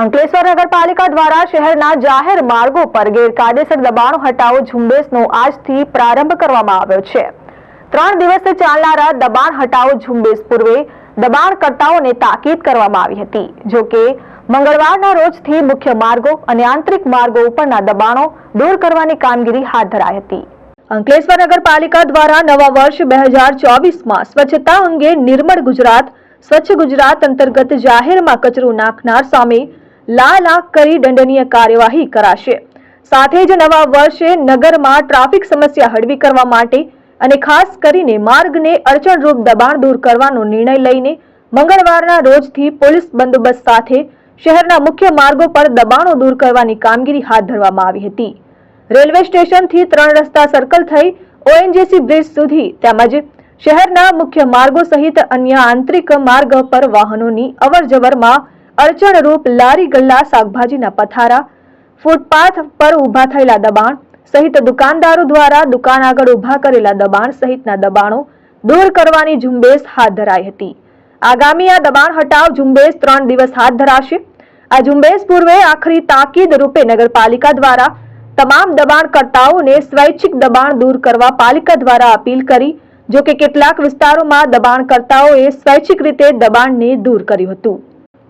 અંકલેશ્વર નગરપાલિકા દ્વારા શહેરના જાહેર માર્ગો પર ગેરકાયદેસર દબાણો હટાવો ઝુંબેશનો આજથી પ્રારંભ કરવામાં આવ્યો છે. ત્રણ દિવસ ચાલનારા દબાણ હટાવો ઝુંબેશ પૂર્વે દબાણકર્તાઓને તાકીદ કરવામાં આવી હતી, જો કે મંગળવારના રોજથી મુખ્ય માર્ગો અને આંતરિક માર્ગો ઉપરના દબાણો દૂર કરવાની કામગીરી હાથ ધરાઈ હતી. અંકલેશ્વર નગરપાલિકા દ્વારા નવા વર્ષ બે હજાર ચોવીસમાં સ્વચ્છતા અંગે નિર્મળ ગુજરાત, સ્વચ્છ ગુજરાત અંતર્ગત જાહેરમાં કચરો નાખનાર સામે લાલ આંખ કરી દંડનીય કાર્યવાહી કરાશે. સાથે જ નવા વર્ષે નગરમાં ટ્રાફિક સમસ્યા હળવી કરવા માટે અને ખાસ કરીને માર્ગને અડચણરૂપ દબાણ દૂર કરવાનો નિર્ણય લઈને મંગળવારના રોજથી પોલીસ બંદોબસ્ત સાથે શહેરના મુખ્ય માર્ગો પર દબાણો દૂર કરવાની કામગીરી હાથ ધરવામાં આવી હતી. રેલવે સ્ટેશનથી ત્રણ રસ્તા સર્કલ થઈ ઓએનજીસી બ્રિજ સુધી તેમજ શહેરના મુખ્ય માર્ગો સહિત અન્ય આંતરિક માર્ગ પર વાહનોની અવરજવરમાં અડચણરૂપ લારી ગલ્લા શાકભાજીના પથારા, ફૂટપાથ પર ઊભા થયેલા દબાણ સહિત દુકાનદારો દ્વારા દુકાન આગળ ઊભા કરેલા દબાણ સહિતના દબાણો દૂર કરવાની ઝુંબેશ હાથ ધરાઈ હતી. આગામી આ દબાણ હટાવ ઝુંબેશ ત્રણ દિવસ હાથ ધરાશે. આ ઝુંબેશ પૂર્વે આખરી તાકીદ રૂપે નગરપાલિકા દ્વારા તમામ દબાણકર્તાઓને સ્વૈચ્છિક દબાણ દૂર કરવા પાલિકા દ્વારા અપીલ કરી જો કે કેટલાક વિસ્તારોમાં દબાણકર્તાઓએ સ્વૈચ્છિક રીતે દબાણને દૂર કર્યું હતું.